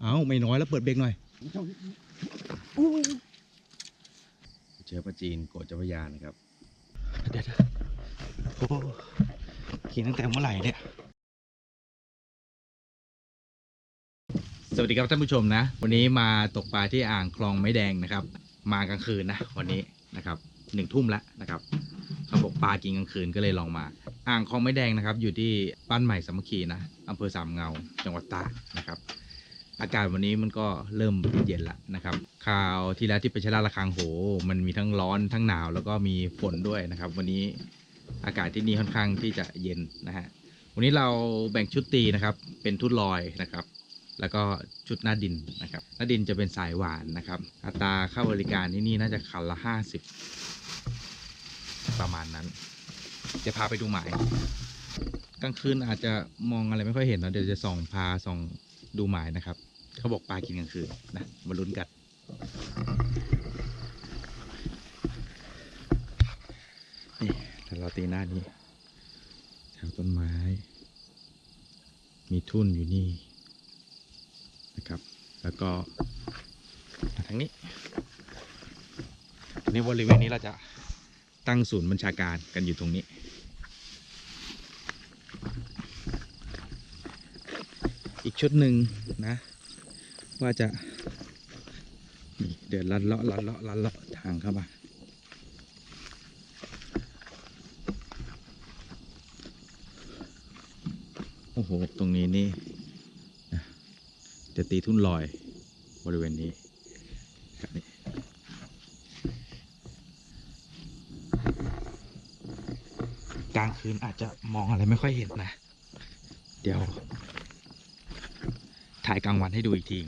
เอาไม่น้อยแล้วเปิดเบรกหน่อย เชื้อปลาจีนโกดเจ้าพระยานะครับ เดี๋ยวๆโอ้กินตั้งแต่เมื่อไหร่เนี่ย สวัสดีครับท่านผู้ชมนะ วันนี้มาตกปลาที่อ่างคลองไม้แดงนะครับ มากลางคืนนะวันนี้นะครับหนึ่งทุ่มแล้วนะครับเขาบอกปลากินกลางคืนก็เลยลองมา อ่างคลองไม้แดงนะครับ อยู่ที่บ้านใหม่สามัคคีนะอำเภอสามเงา จังหวัดตากนะครับ อากาศวันนี้มันก็เริ่มเย็นละนะครับคราวที่แล้วที่ไปชะลาระคังโห มันมีทั้งร้อนทั้งหนาวแล้วก็มีฝนด้วยนะครับ วันนี้อากาศที่นี่ค่อนข้างที่จะเย็นนะฮะวันนี้เราแบ่งชุดตีนะครับ เป็นทุดลอยนะครับ แล้วก็ชุดหน้าดินนะครับ หน้าดินจะเป็นสายหวานนะครับ อัตราค่าบริการที่นี่น่าจะคันละห้าสิบประมาณนั้น จะพาไปดูหมายกลางคืนอาจจะมองอะไรไม่ค่อยเห็นนะเดี๋ยวจะส่องพาส่องดูหมายนะครับ เขาบอกปลากินกลางคืนนะมาลุ้นกันนี่ถ้าเราตีหน้านี้แถวต้นไม้ มีทุ่นอยู่นี่นะครับ แล้วก็ทางนี้ในบริเวณนี้เราจะตั้งศูนย์บัญชาการกันอยู่ตรงนี้อีกชุดหนึ่งนะ ว่าจะเดินลัดเลาะลัดเลาะลัดเลาะทางเข้ามาโอ้โห ตรงนี้นี่จะตีทุ่นลอยบริเวณนี้นี่กลางคืนอาจจะมองอะไรไม่ค่อยเห็นนะ เดี๋ยวายกลางวันให้ดูอีกที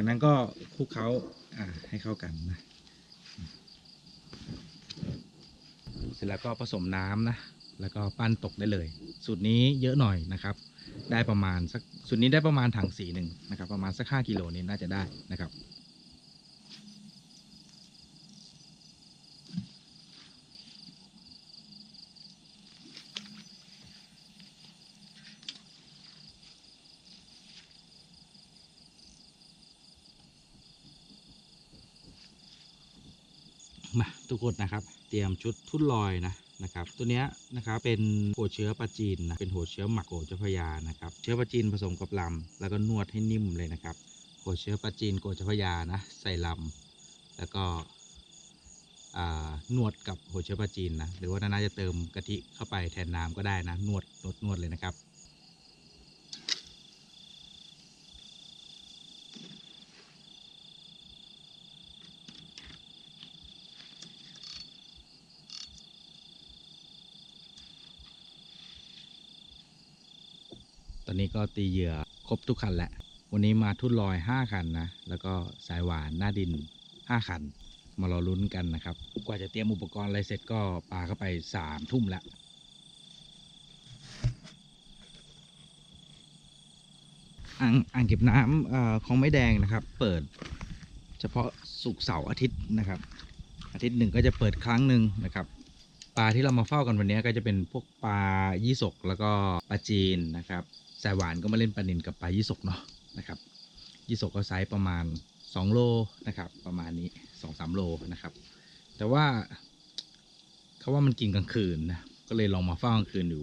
จากนั้นก็คลุกเขาอ่าให้เข้ากันนะเสร็จแล้วก็ผสมน้ำนะ แล้วก็ปั้นตกได้เลย สูตรนี้เยอะหน่อยนะครับ ได้ประมาณสักสูตรนี้ได้ประมาณถังสีหนึ่งนะครับ ประมาณสักห้ากิโลนี้น่าจะได้นะครับ ทุกคนนะครับ เตรียมชุดทุ่นลอยนะนะครับ ตัวเนี้ยนะครับเป็นหัวเชื้อปลาจีนนะเป็นหัวเชื้อหมักโกเจ้าพยานะครับ เชื้อปลาจีนผสมกับลำแล้วก็นวดให้นิ่มเลยนะครับหัวเชื้อปลาจีนโกเจ้าพยานะใส่ลำแล้วก็นวดกับหัวเชื้อปลาจีนนะหรือว่าน่าจะเติมกะทิเข้าไปแทนน้ำก็ได้นะนวดนวดนวดเลยนะครับ นี้ก็ตีเหยื่อครบทุกคันแหละ วันนี้มาทุ่นลอย 5 คันนะ แล้วก็สายหวานหน้าดิน 5 คัน มารอลุ้นกันนะครับ กว่าจะเตรียมอุปกรณ์อะไรเสร็จก็ปาเข้าไป 3 ทุ่มแล้วอ่างอ่างเก็บน้ำอของไม้แดงนะครับ เปิดเฉพาะศุกเสาร์อาทิตย์นะครับ อาทิตย์หนึ่งก็จะเปิดครั้งหนึ่งนะครับปลาที่เรามาเฝ้ากันวันนี้ก็จะเป็นพวกปลายี่สกแล้วก็ปลาจีนนะครับ สายหวานก็มาเล่นปลานินกับปลายี่สกเนาะนะครับยี่สกก็ไซส์ประมาณ 2 โลนะครับประมาณนี้ 2-3 โลนะครับ แต่ว่าเขาว่ามันกินกลางคืนนะก็เลยลองมาเฝ้ากลางคืนดู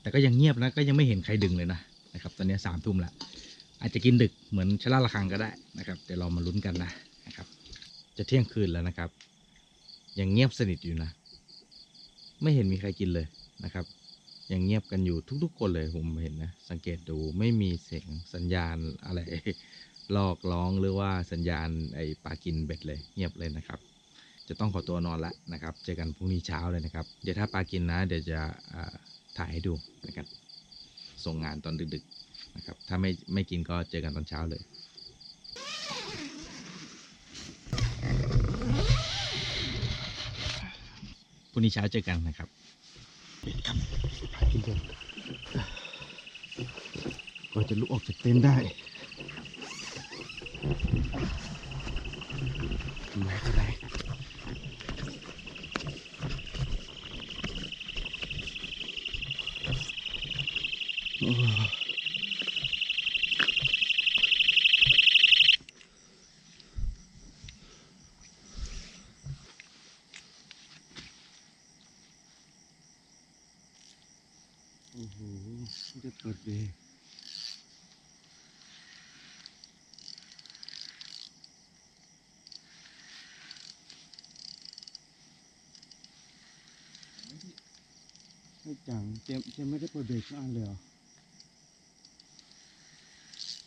แต่ก็ยังเงียบนะก็ยังไม่เห็นใครดึงเลยนะนะครับตอนนี้สามทุ่มละอาจจะกินดึกเหมือนชะล่าระคังก็ได้นะครับเดี๋ยวเรามาลุ้นกันนะนะครับ จะเที่ยงคืนแล้วนะครับ ยังเงียบสนิทอยู่นะ ไม่เห็นมีใครกินเลยนะครับ ยังเงียบกันอยู่ทุกๆ คนเลยผมเห็นนะ สังเกตดูไม่มีเสียงสัญญาณอะไรลอกร้องหรือว่าสัญญาณไอปลากินเบ็ดเลยเงียบเลยนะครับ จะต้องขอตัวนอนละนะครับ เจอกันพรุ่งนี้เช้าเลยนะครับ เดี๋ยวถ้าปลากินนะ เดี๋ยวจะถ่ายให้ดูนะครับส่งงานตอนดึกๆนะครับ ถ้าไม่ไม่กินก็เจอกันตอนเช้าเลยพรุ่งนี้เช้าเจอกันนะครับ ครับพากินเถอะก็จะลุกออกจากเต็นท์ได้ทำไรทำไรโโอ้โหไม่ได้เปิดเลยไม่จังเจมเจมไม่ได้เปิดเบรกอันเลยเหรอ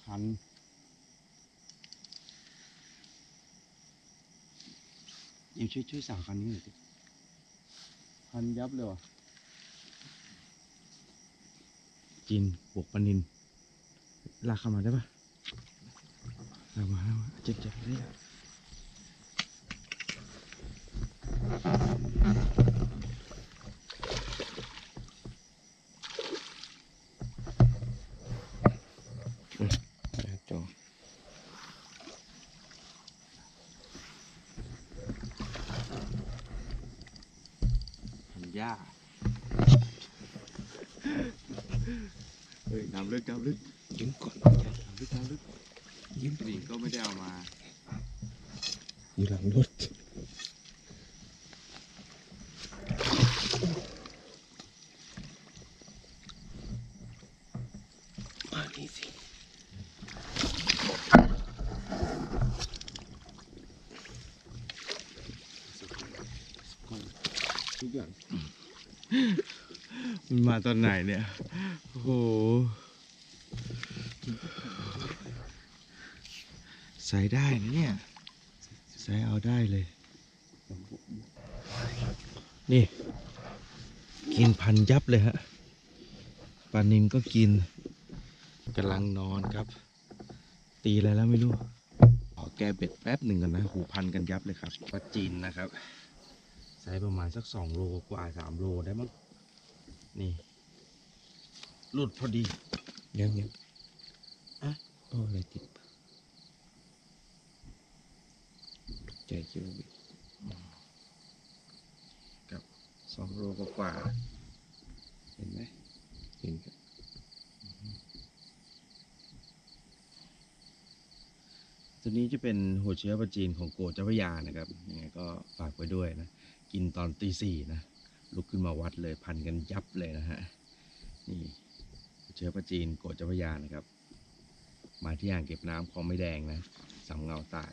หันเจมช่วยช่วยสั่งคันนี้หน่อยสิหันยับเลยเห จีนบวกปนินลากเข้ามาได้ปะลากมาแล้วเจ็บเจ็บเลยอะอืมเอาจอ หันหญ้า เฮ้ยน้ำ ลึกน้ำลึกยิ้มก่อนน้ำลึกน้ำลึกยิ้มหลิงก็ไม่ได้เอามาอยู่หลังรถมานี่สิทุกอย่างมันมาตอนไหนเนี่ย โอ้โห ใส่ได้นะเนี่ย ใส่เอาได้เลย นี่ กินพันยับเลยฮะปลานินก็กินกำลังนอนครับ ตีอะไรแล้วไม่รู้ขอแก้เบ็ดแป๊บหนึ่งกันนะ หูพันกันยับเลยครับปลาจีนนะครับไซส์ประมาณสักสองโลกว่าสามโลได้มั้งนี่หลุดพอดียังยังอะโอ้ อะไรติดปะตใจคิดว่าบิดสองโลกว่า เห็นไหมเห็นครับตัวนี้จะเป็นหัวเชื้อปลาจีนของโกเจ้าพยานะครับยังไงก็ฝากไว้ด้วยนะ กินตอนตีสี่นะ ลุกขึ้นมาวัดเลยพันกันยับเลยนะฮะ นี่ เชื้อปลาจีนโกเจ้าพยานะครับ มาที่อ่างเก็บน้ำคลองไม่แดงนะสำเงาตาก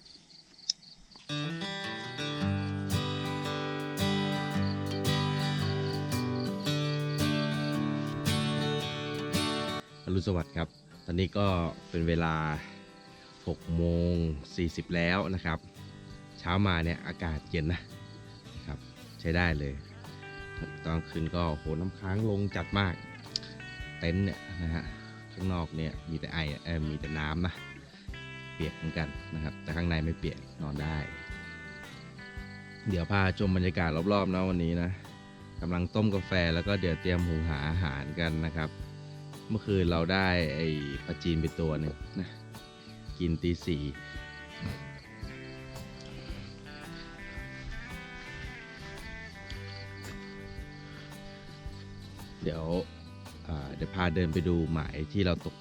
อรุณสวัสดิ์ครับ ตอนนี้ก็เป็นเวลา 6 โมง 40 แล้วนะครับ เช้ามาเนี่ยอากาศเย็นนะครับ ใช้ได้เลย ตอนคืนก็โหน้ำค้างลงจัดมาก เต็นท์เนี่ยนะฮะ ข้างนอกเนี่ยมีแต่ไอเออมีแต่น้ำนะเปียกเหมือนกันนะครับ แต่ข้างในไม่เปียกนอนได้ เดี๋ยวพาชมบรรยากาศรอบๆนะวันนี้นะกำลังต้มกาแฟแล้วก็เดี๋ยวเตรียมหุงหาอาหารกันนะครับ เมื่อคืนเราได้ไอ้ปลาจีนไปตัวหนึ่งนะกินตีสี่เดี๋ยว เดี๋ยวพาเดินไปดูหมายที่เราตก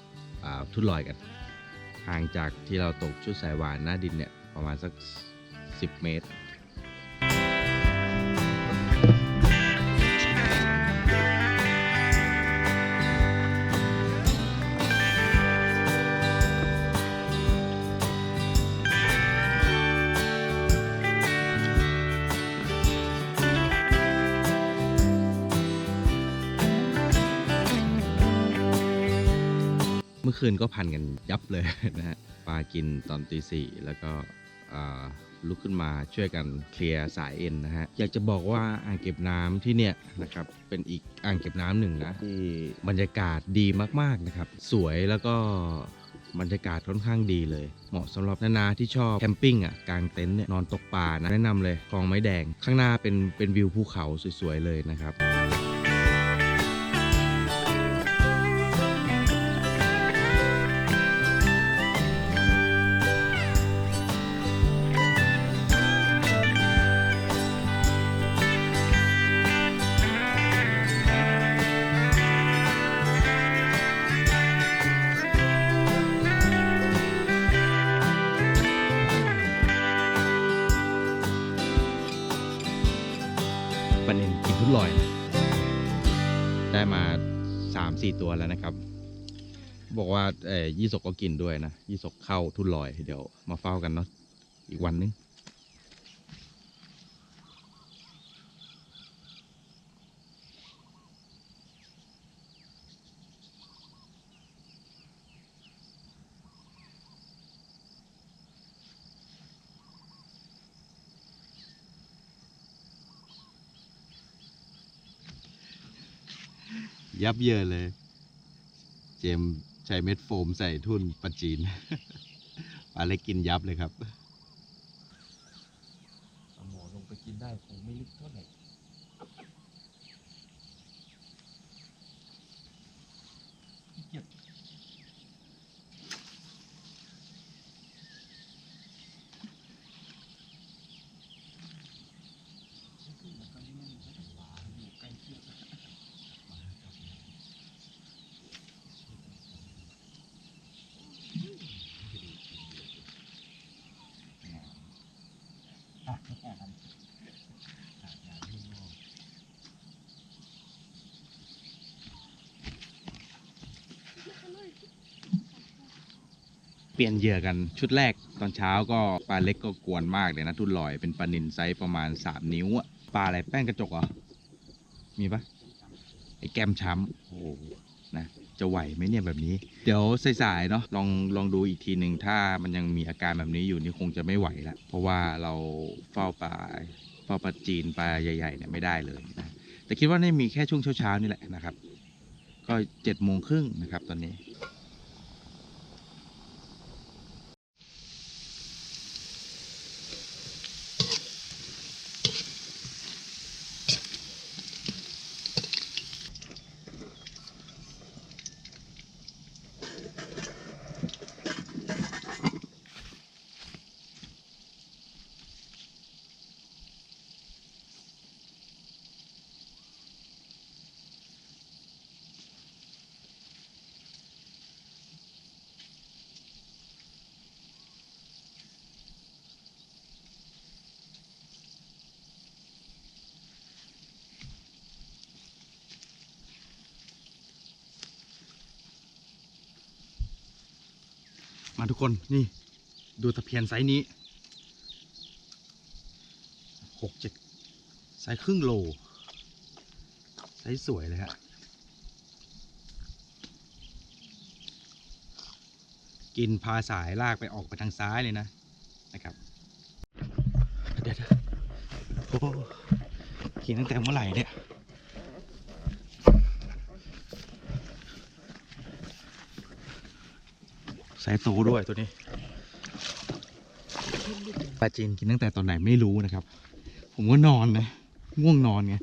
าทุ่นลอยกัน ห่างจากที่เราตกชุดสายหวานหน้าดินเนี่ยประมาณสัก 10 เมตร อคืนก็พันกันยับเลยนะฮะปลากินตอนตีสี่แล้วก็ลุกขึ้นมาช่วยกันเคลียร์สายเอ็นนะฮะ อยากจะบอกว่าอ่างเก็บน้ำที่เนี่ยนะครับเป็นอีกอ่างเก็บน้ำหนึ่งนะที่บรรยากาศดีมากๆนะครับ สวยแล้วก็บรรยากาศค่อนข้างดีเลย เหมาะสำหรับนานาที่ชอบแคมปิ้งอะกางเต็นท์เนี่ยนอนตกปลานะแนะนำเลยคลองไม้แดง ข้างหน้าเป็นเป็นวิวภูเขาสวยๆเลยนะครับ เอ่ยี่สกก็กินด้วยนะ ยี่สกเข้าทุนลอย เดี๋ยวมาเฝ้ากันเนาะอีกวันนึงยับเยินเลย เจมส์ ใช้เม็ดโฟมใส่ทุ่นปลาจีนปลาเล็กกินยับเลยครับหมอลงไปกินได้คงไม่ลึกเท่าไหร่ เปลี่ยนเหยื่อกันชุดแรกตอนเช้าก็ปลาเล็กก็กวนมากเลยนะทุ่นลอยเป็นปลานินไซส์ประมาณ 3 นิ้วอะปลาอะไรแป้งกระจกเหรอ มีปะไอแก้มช้ำโอ้โหนะจะไหวไหมเนี่ยแบบนี้ เดี๋ยวสายๆเนาะลองลองดูอีกทีหนึ่งถ้ามันยังมีอาการแบบนี้อยู่นี่คงจะไม่ไหวละเพราะว่าเราเฝ้าปลาเฝ้าปลาจีนปลาใหญ่ๆเนี่ยไม่ได้เลยนะแต่คิดว่านี่มีแค่ช่วงเช้าๆนี่แหละนะครับ ก็เจ็ดโมงครึ่งนะครับตอนนี้ ทุกคนนี่ ดูตะเพียนไซส์นี้หกเจ็ดไซส์ครึ่งโล ไซส์สวยเลยฮะกินพาสายลากไปออกไปทางซ้ายเลยนะนะครับเดี๋ยวโอ้กินตั้งแต่เมื่อไหร่เนี่ย สายโตด้วยตัวนี้ปลาจีนกินตั้งแต่ตอนไหนไม่รู้นะครับ ผมก็นอนนะง่วงนอนไง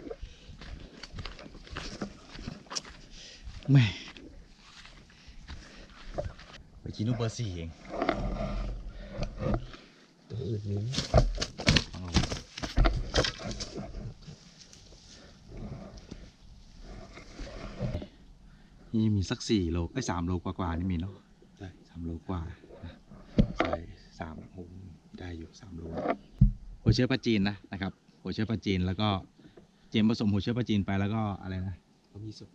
แม่ไปกินนูกเบอร์สี่เองตัวอื่นนี้เอานี่มีสักสี่โลไอ้ยสามโลกว่าๆนี่มีเนาะได้สามโลกว่านะใช่สามโอ้ได้อยู่สามโลหัวเชื้อปลาจีนนะนะครับหัวเชื้อปลาจีนแล้วก็เจมผสมหัวเชื้อปลาจีนไปแล้วก็อะไรนะเขามีสุก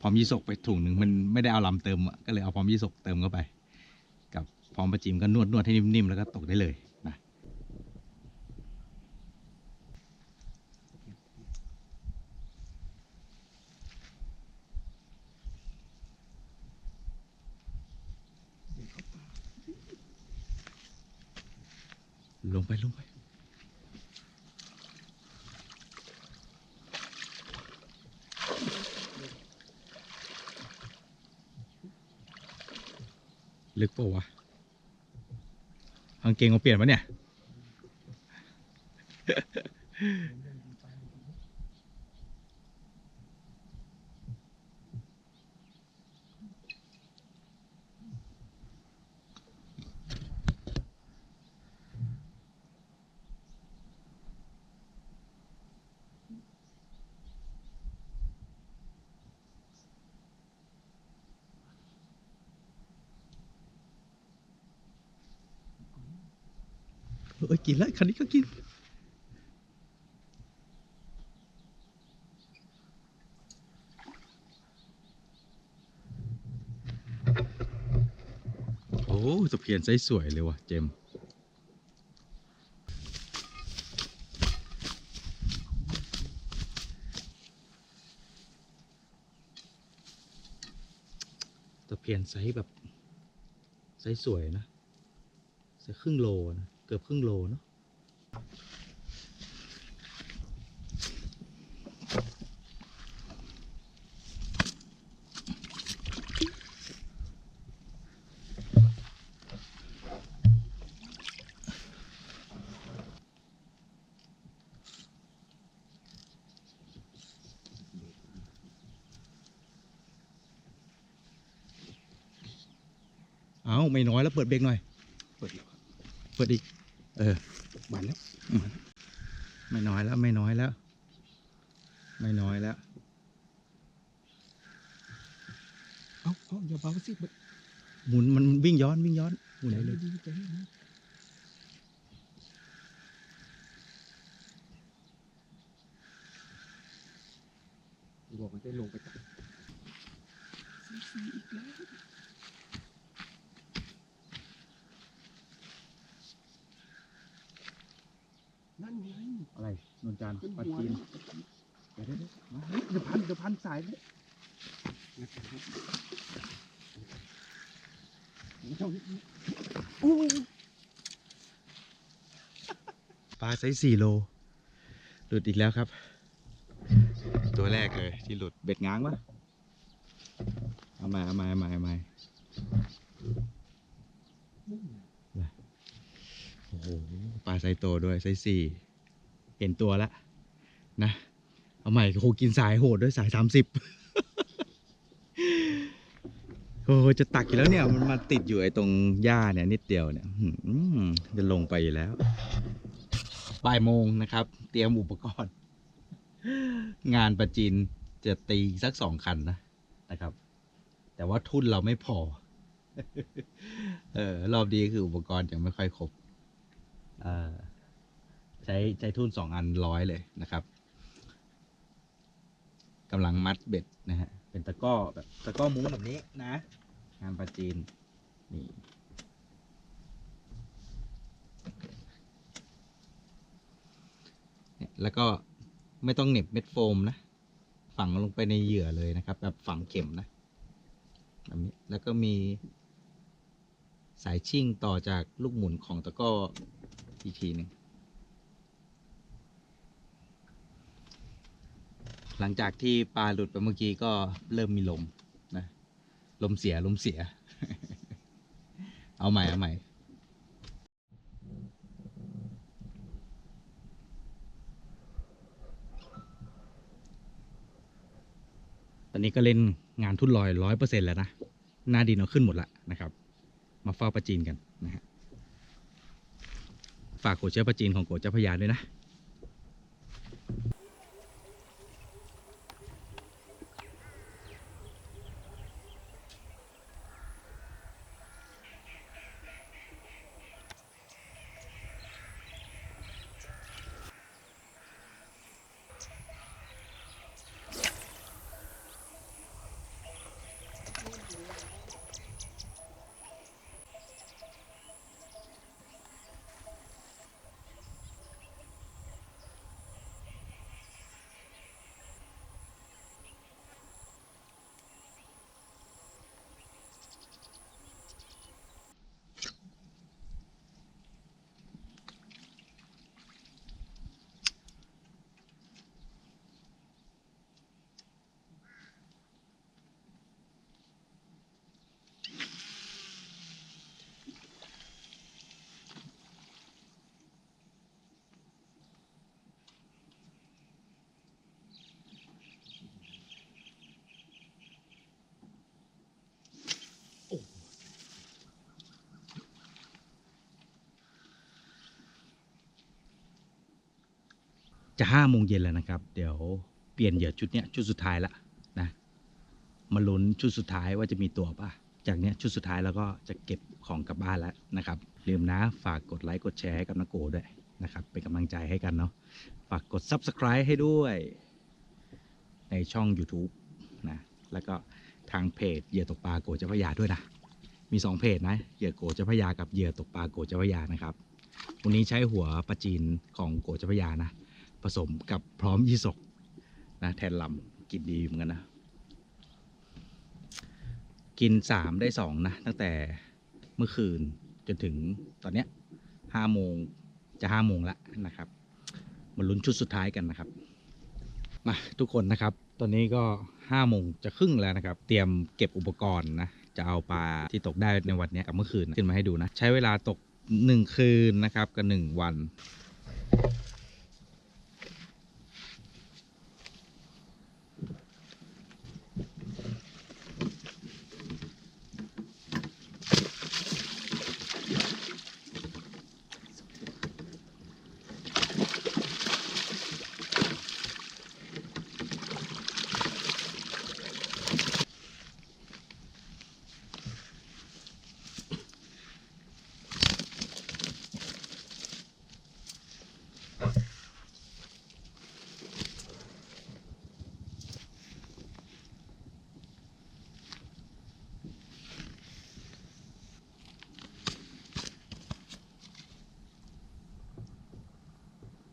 พร้อมยี่สกไปถุงหนึ่งมันไม่ได้เอาลำเติมอะก็เลยเอาพร้อมยี่สกเติมเข้าไป กับพร้อมปลาจีนก็นวดนวดให้นิ่มๆแล้วก็ตกได้เลยนะ ลงไปลงไปลึกปะวะกางเกงเราเปลี่ยนปะเนี่ย เอ้ยกินแล้วคันนี้ก็กิน โอ้ตะเพียนไซส์สวยเลยว่ะเจมส์ตะเพียนไซส์แบบไซส์สวยนะไซส์ครึ่งโลนะ เกือบครึ่งโลเนาะเอาไม่น้อยแล้วเปิดเบรกหน่อย เปิดแล้วครับเปิดอีก เออบานแล้วไม่น้อยแล้วไม่น้อยแล้ว ไม่น้อยแล้วเอ้าเอ้าอย่าเบาสิมันหมุนมันวิ่งย้อนวิ่งย้อนหมุนใจเลยดีใจดีบอกมันได้ลงไปจับอีกแล้ว นั่นไงอะไรนนจานปลาจีนเดี๋ยวเดี๋ยวเดี๋ยวพันเดี๋ยวพันสายเลยนะครับไม่ต้องโอ้ยปลาไซส์สี่โล หลุดอีกแล้วครับ ตัวแรกเลยที่หลุดเบ็ดง้างปะเอามาเอามาเอามาเอามา โหปลาไซส์โตด้วยไซส์สี่เห็นตัวแล้วนะ เอาใหม่โหกินสายโหดด้วยสายสามสิบโอ้โหจะตักอยู่แล้วเนี่ย มันมาติดอยู่ไอ้ตรงหญ้าเนี่ยนิดเดียวเนี่ยจะลงไปอยู่แล้วบ่ายโมงนะครับ เตรียมอุปกรณ์ งานประจินจะตีสักสองคันนะนะครับ แต่ว่าทุนเราไม่พอ เออ รอบนี้คืออุปกรณ์ยังไม่ค่อยครบ ใช้ใช้ทุนสองอันร้อยเลยนะครับกำลังมัดเบ็ดนะฮะ เป็นตะก้อแบบตะก้อมุ้งแบบนี้นะ งานประจีน นี่เนี่ยแล้วก็ไม่ต้องเหน็บเม็ดโฟมนะ ฝังลงไปในเหยื่อเลยนะครับ แบบฝังเข็มนะแบบนี้แล้วก็มีสายชิ่งต่อจากลูกหมุนของตะก้อ อีกทีหนึ่งหลังจากที่ปลาหลุดไปเมื่อกี้ก็เริ่มมีลมนะลมเสียลมเสีย เอาใหม่เอาใหม่ตอนนี้ก็เล่นงานทุ่นลอยร้อยเปอร์เซ็นแล้วนะ หน้าดินเอาขึ้นหมดละนะครับ มาเฝ้าประจีนกัน ฝากโกเชื้อประจีนของโกเจ้าพระยาด้วยนะ จะห้าโมงเย็นแล้วนะครับ เดี๋ยวเปลี่ยนเหยื่อชุดเนี้ยชุดสุดท้ายละนะมาลุ้นชุดสุดท้ายว่าจะมีตัวป่ะ จากเนี้ยชุดสุดท้ายแล้วก็จะเก็บของกลับบ้านแล้วนะครับลืมนะฝากกดไลค์กดแชร์ให้กับนักโกด้วยนะครับเป็นกำลังใจให้กันเนาะฝากกด Subscribe ให้ด้วย ในช่อง YouTube นะแล้วก็ทางเพจเหยื่อตกปลาโกเจ้าพยาด้วยนะ มีสองเพจนะเหยื่อโกเจ้าพยากับเหยื่อตกปลาโกเจ้าพยานะครับ วันนี้ใช้หัวปลาจีนของโกเจ้าพยานะ ผสมกับพร้อมยี่สกนะแทนลำกินดีเหมือนกันนะ กินสามได้สองนะ ตั้งแต่เมื่อคืนจนถึงตอนเนี้ยห้าโมงจะห้าโมงแล้วนะครับมาลุ้นชุดสุดท้ายกันนะครับมาทุกคนนะครับ ตอนนี้ก็ห้าโมงจะครึ่งแล้วนะครับ เตรียมเก็บอุปกรณ์นะ จะเอาปลาที่ตกได้ในวันนี้กับเมื่อคืนขึ้นมาให้ดูนะ ใช้เวลาตกหนึ่งคืนนะครับกับหนึ่งวัน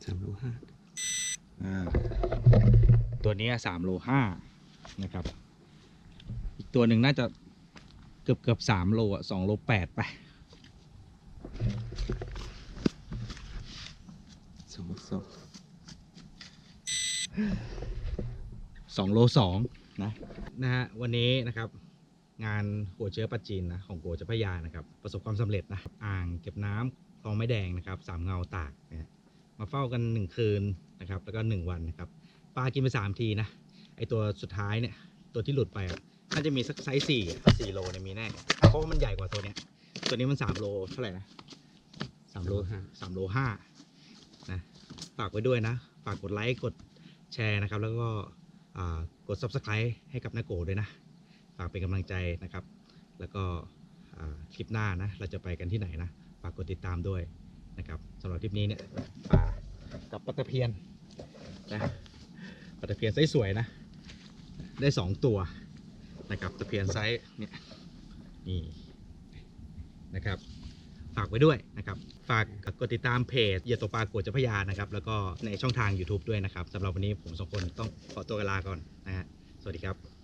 สามโลห้า อ่า ตัวนี้สามโลห้านะครับ อีกตัวหนึ่งน่าจะเกือบเกือบสามโลอะสองโลแปดไปสองสองสองโลสองนะนะฮะวันนี้นะครับ งานหัวเชื้อปลาจีนนะของโกเจ้าพระยานะครับ ประสบความสำเร็จนะอ่างเก็บน้ำคลองไม้แดงนะครับสามเงาตากนะฮะมาเฝ้ากันหนึ่งคืนนะครับ แล้วก็หนึ่งวันนะครับ ปลากินไปสามทีนะ ไอตัวสุดท้ายเนี่ย ตัวที่หลุดไปอะน่าจะมีสักไซส์สี่อะสี่โลเนี่ยมีแน่ เพราะว่ามันใหญ่กว่าตัวเนี้ย ตัวนี้มันสามโลเท่าไหร่นะสามโลห้าสามโลห้านะ ฝากไว้ด้วยนะ ฝากกดไลค์ กดแชร์นะครับ แล้วก็อ่ากด subscribe ให้กับนาโกด้วยนะ ฝากเป็นกำลังใจนะครับ แล้วก็อ่าคลิปหน้านะ เราจะไปกันที่ไหนนะ ฝากกดติดตามด้วยนะครับสำหรับคลิปนี้เนี่ยปลากับปลาตะเพียนนะ ปลาตะเพียนไซส์สวยนะ ได้สองตัวนะครับตะเพียนไซส์เนี่ยนี่นะครับฝากไว้ด้วยนะครับ ฝากกดติดตามเพจเหยาตกปลากัวเจ้าพยานะครับ แล้วก็ในช่องทาง YouTube ด้วยนะครับสำหรับวันนี้ผมสองคนต้องขอตัวกลาก่อนนะฮะสวัสดีครับ